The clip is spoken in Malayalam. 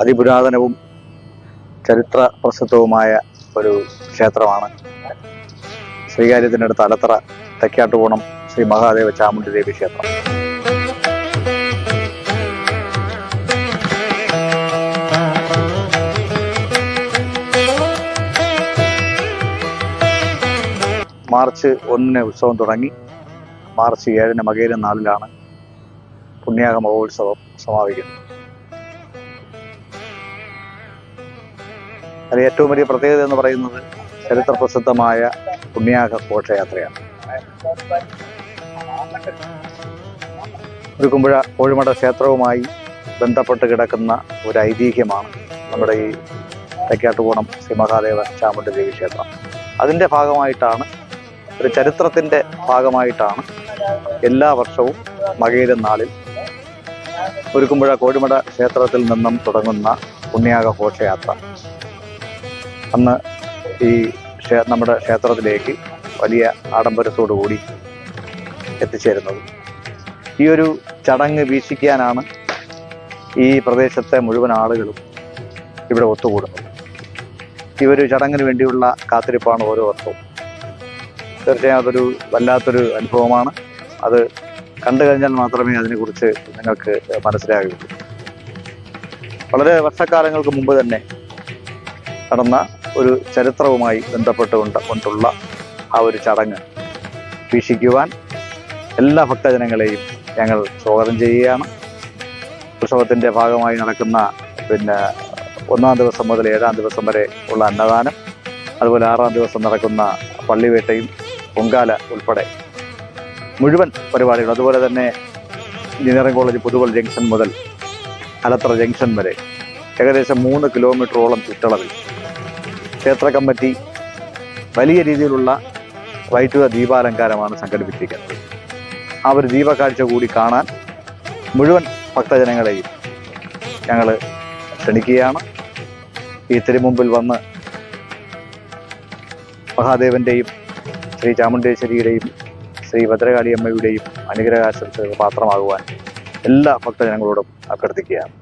അതിപുരാതനവും ചരിത്ര പ്രസിദ്ധവുമായ ഒരു ക്ഷേത്രമാണ്. ശ്രീകാര്യത്തിനടുത്ത് അലത്തറ തെക്കാട്ടുകോണം ശ്രീ മഹാദേവ ചാമുണ്ഡി ദേവി ക്ഷേത്രം. മാർച്ച് ഒന്നിന് ഉത്സവം തുടങ്ങി. മാർച്ച് ഏഴിന് മകേര നാളിലാണ് പുണ്യാഗ മഹോത്സവം സമാപിക്കുന്നത്. അതിൽ ഏറ്റവും വലിയ പ്രത്യേകത എന്ന് പറയുന്നത് ചരിത്ര പ്രസിദ്ധമായ പുണ്യാഹ ഘോഷയാത്രയാണ്. കുരുക്കുമ്പുഴ കോഴിമട ക്ഷേത്രവുമായി ബന്ധപ്പെട്ട് കിടക്കുന്ന ഒരു ഐതിഹ്യമാണ് നമ്മുടെ ഈ തെക്കാട്ടുകോണം ശ്രീ മഹാദേവ ചാമുണ്ഡി ദേവി ക്ഷേത്രം. അതിന്റെ ഭാഗമായിട്ടാണ് ഒരു ചരിത്രത്തിന്റെ ഭാഗമായിട്ടാണ് എല്ലാ വർഷവും മകയിലെ നാളിൽ ഒരുക്കുമ്പുഴ കോഴിമട ക്ഷേത്രത്തിൽ നിന്നും തുടങ്ങുന്ന പുണ്യാക ഘോഷയാത്ര. അന്ന് ഈ നമ്മുടെ ക്ഷേത്രത്തിലേക്ക് വലിയ ആഡംബരത്തോടു കൂടി എത്തിച്ചേരുന്നത്. ഈ ഒരു ചടങ്ങ് വീക്ഷിക്കാനാണ് ഈ പ്രദേശത്തെ മുഴുവൻ ആളുകളും ഇവിടെ ഒത്തുകൂടുന്നത്. ഈ ഒരു ചടങ്ങിന് വേണ്ടിയുള്ള കാത്തിരിപ്പാണ് ഓരോ വർഷവും തീർച്ചയായും അതൊരു വല്ലാത്തൊരു അനുഭവമാണ്. അത് കണ്ടു കഴിഞ്ഞാൽ മാത്രമേ അതിനെക്കുറിച്ച് നിങ്ങൾക്ക് മനസ്സിലാകുകയുള്ളൂ. വളരെ വർഷക്കാലങ്ങൾക്ക് മുമ്പ് തന്നെ നടന്ന ഒരു ചരിത്രവുമായി ബന്ധപ്പെട്ടുകൊണ്ട് കൊണ്ടുള്ള ആ ഒരു ചടങ്ങ് വീക്ഷിക്കുവാൻ എല്ലാ ഭക്തജനങ്ങളെയും ഞങ്ങൾ സ്വാഗതം ചെയ്യുകയാണ്. ഉത്സവത്തിന്റെ ഭാഗമായി നടക്കുന്ന പിന്നെ ഒന്നാം ദിവസം മുതൽ ഏഴാം ദിവസം വരെ ഉള്ള അന്നദാനം അതുപോലെ ആറാം ദിവസം നടക്കുന്ന പള്ളിവേട്ടയും പൊങ്കാല ഉൾപ്പെടെ മുഴുവൻ പരിപാടികൾ അതുപോലെ തന്നെ എഞ്ചിനീയറിംഗ് കോളേജ് പുതുവൽ ജംഗ്ഷൻ മുതൽ അലത്ര ജംഗ്ഷൻ വരെ ഏകദേശം മൂന്ന് കിലോമീറ്ററോളം ചുറ്റളവിൽ ക്ഷേത്ര കമ്മിറ്റി വലിയ രീതിയിലുള്ള വൈദ്യുത ദീപാലങ്കാരമാണ് സംഘടിപ്പിച്ചിരിക്കുന്നത്. ആ ഒരു ദീപക്കാഴ്ച കൂടി കാണാൻ മുഴുവൻ ഭക്തജനങ്ങളെയും ഞങ്ങൾ ക്ഷണിക്കുകയാണ്. ഈ തിരുമുമ്പിൽ വന്ന് മഹാദേവന്റെയും ശ്രീ ചാമുണ്ടേശ്വരിയുടെയും ശ്രീ ഭദ്രകാളിയമ്മയുടെയും അനുഗ്രഹാശംസകൾ പാത്രമാകുവാൻ എല്ലാ ഭക്തജനങ്ങളോടും അഭ്യർത്ഥിക്കുകയാണ്.